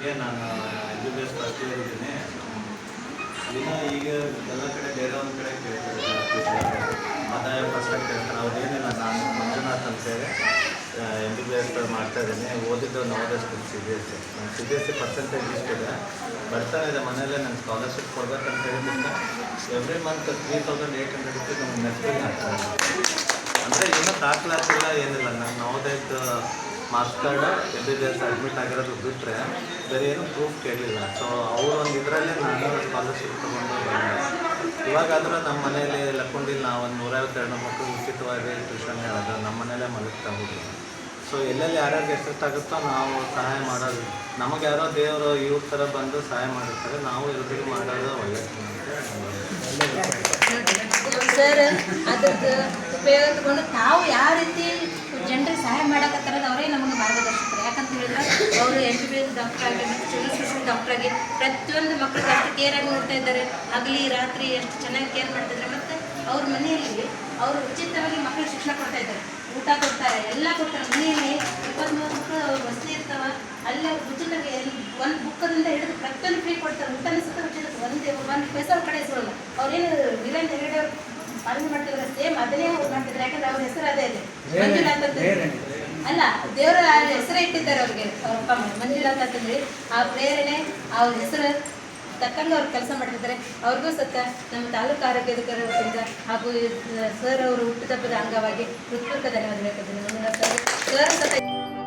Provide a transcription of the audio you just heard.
ಹೀಗೆ ನಾನು L B B S first year ಇದ್ದೀನಿ. ಇನ್ನು ಈಗ ಎಲ್ಲ ಕಡೆ ಬೇರೆ ಒಂದು ಕಡೆ ಕೇಳ್ತಾರೆ. ಆದಾಯ ಪರ್ಸೆಂಟ್ ಕೇಳ್ತಾರೆ. ಅವ್ರೇನಿಲ್ಲ ನಾನು ಮಂಜುನಾಥ್ ಅಂತೇಳಿ ಎಂ ಬಿ ಬಿ ಎಸ್ ಮಾಡ್ತಾ ಇದ್ದೀನಿ. ಓದಿದ್ದು school C B S C ನಾನು C B S C percentage ಇಷ್ಟಿದೆ ಬರ್ತಾ ಇದೆ ಮನೇಲೆ ನಾನು ಸ್ಕಾಲರ್ಶಿಪ್ ಕೊಡ್ಬೇಕಂತ ಹೇಳಿದ್ರಿಂದ every month three thousand eight hundred rupees ನಮ್ಗೆ ನೆಟ್ಬಿಲ್ ಆಗ್ತದೆ ಅಂದರೆ ಇನ್ನೂ ದಾಖಲಾತಿಲ್ಲ, ಏನಿಲ್ಲ. ನಾನು ನವೋದಯದ marks card M B B S admit ಆಗಿರೋದು ಬಿಟ್ಟರೆ ಬೇರೆ ಏನು ಪ್ರೂಫ್ ಕೇಳಲಿಲ್ಲ ಸೊ ಅವರು ಒಂದು ಇದರಲ್ಲೇ ನಾನು ಸ್ಕಾಲರ್ಶಿಪ್ ತೊಗೊಂಡು ಬಂದೆ ಇವಾಗಾದ್ರೆ ನಮ್ಮ ಮನೇಲಿ ಲಕ್ಕೊಂಡಿಲ್ಲ, ಒಂದು ನೂರೈವತ್ತೆರಡು ಮಕ್ಕಳು ಉಚಿತವಾಗಿ ಟ್ಯೂಷನ್ ಹೇಳೋದು ನಮ್ಮ ಮನೇಲೇ ಮಲಗ್ತಾ ಹೋಗಿ ಸೊ ಎಲ್ಲೆಲ್ಲಿ ಯಾರ್ಯಾರಿಗೆ ಆಗುತ್ತೋ ನಾವು ಸಹಾಯ ಮಾಡೋದು. ನಮಗೆ ಯಾರೋ ದೇವರು ಇವ್ರ ಥರ ಬಂದು ಸಹಾಯ ಮಾಡಿರ್ತಾರೆ, ನಾವು ಎಲ್ರಿಗೂ ಮಾಡೋದು ಒಳ್ಳೆಯದು ಸರ್, ಅದ್ರದ್ದು ಉಪಯೋಗ ತಗೊಂಡು ತಾವು ಯಾವ ರೀತಿ ಜನರಿಗೆ ಸಹಾಯ ಮಾಡಕತ್ತಾರ ಅವರೇ ನಮಗೆ ಮಾರ್ಗದರ್ಶಕರು ಯಾಕಂತ ಹೇಳಿದ್ರೆ ಅವರು M B B S doctor ಆಗಿ ಮತ್ತು ಚಿಲ್ಡ್ರನ್ ಸ್ಪೆಷಲ್ ಡಾಕ್ಟರ್ ಆಗಿ ಪ್ರತಿಯೊಂದು ಮಕ್ಕಳಿಗೆ ಅಷ್ಟು ಕೇರ್ ಆಗಿ ನೋಡ್ತಾ ಇದ್ದಾರೆ. ಹಗಲಿ ರಾತ್ರಿ ಎಷ್ಟು ಚೆನ್ನಾಗಿ ಕೇರ್ ಮಾಡ್ತಿದ್ದಾರೆ ಮತ್ತು ಅವ್ರ ಮನೆಯಲ್ಲಿ ಅವರು ಉಚಿತವಾಗಿ ಮಕ್ಕಳಿಗೆ ಶಿಕ್ಷಣ ಕೊಡ್ತಾ ಇದ್ದಾರೆ. ಊಟ ಕೊಡ್ತಾರೆ ಎಲ್ಲ ಕೊಡ್ತಾರೆ. ಮನೆಯಲ್ಲಿ ಇಪ್ಪತ್ತ್ಮೂರು ಮಕ್ಕಳು ವಸತಿ ಇರ್ತಾವೆ. ಅಲ್ಲೇ ಉಚಿತವಾಗಿ ಒಂದು ಬುಕ್ಕದಿಂದ ಹಿಡಿದು ಪ್ರತಿಯೊಂದು ಫ್ರೀ ಕೊಡ್ತಾರೆ. ಊಟನ ಸುತ್ತ ಉಚಿತ. ಒಂದೇ ಒಂದು ಪೈಸ ಅವ್ರ ಕಡೆ ಇಸ್ಕೊಳ್ಳಲ್ಲ. ಅವ್ರೇನು ವಿಲನ್ ಅವ್ರು ಪಾಲನೆ ಮಾಡ್ತಿದ್ರೆ? ಸೇಮ್ ಅದನ್ನೇ ಅವ್ರು ಮಾಡ್ತಿದ್ರು. ಯಾಕಂದ್ರೆ ಅವ್ರ ಹೆಸರು ಅದೇ ಇದೆ. ಮಂಜುನಾಥ್ ಅಂತ. ಅಲ್ಲ ದೇವರ ಹೆಸರು ಇಟ್ಟಿದ್ದಾರೆ ಅವ್ರಿಗೆ, ಅವ್ರ ಅಪ್ಪ ಅಮ್ಮ. ಮಂಜುನಾಥ್ ಅಂತಂದ್ರೆ. ಆ ಪ್ರೇರಣೆ ಅವ್ರ ಹೆಸರು ತಕ್ಕಂಗೆ ಅವ್ರು ಕೆಲಸ ಮಾಡ್ತಿದ್ದಾರೆ. ಅವ್ರಿಗೂ ಸತ್ತ ನಮ್ಮ ತಾಲೂಕು ಆರೋಗ್ಯ ವತಿಯಿಂದ ಹಾಗೂ ಸರ್ ಅವರು ಹುಟ್ಟುಹಬ್ಬದ ಅಂಗವಾಗಿ ಹೃತ್ಪೂರ್ವಕ ಧನ್ಯವಾದ ಹೇಳ್ತಿದ್ದೀನಿ. ಸರ್ ಸತ್ತ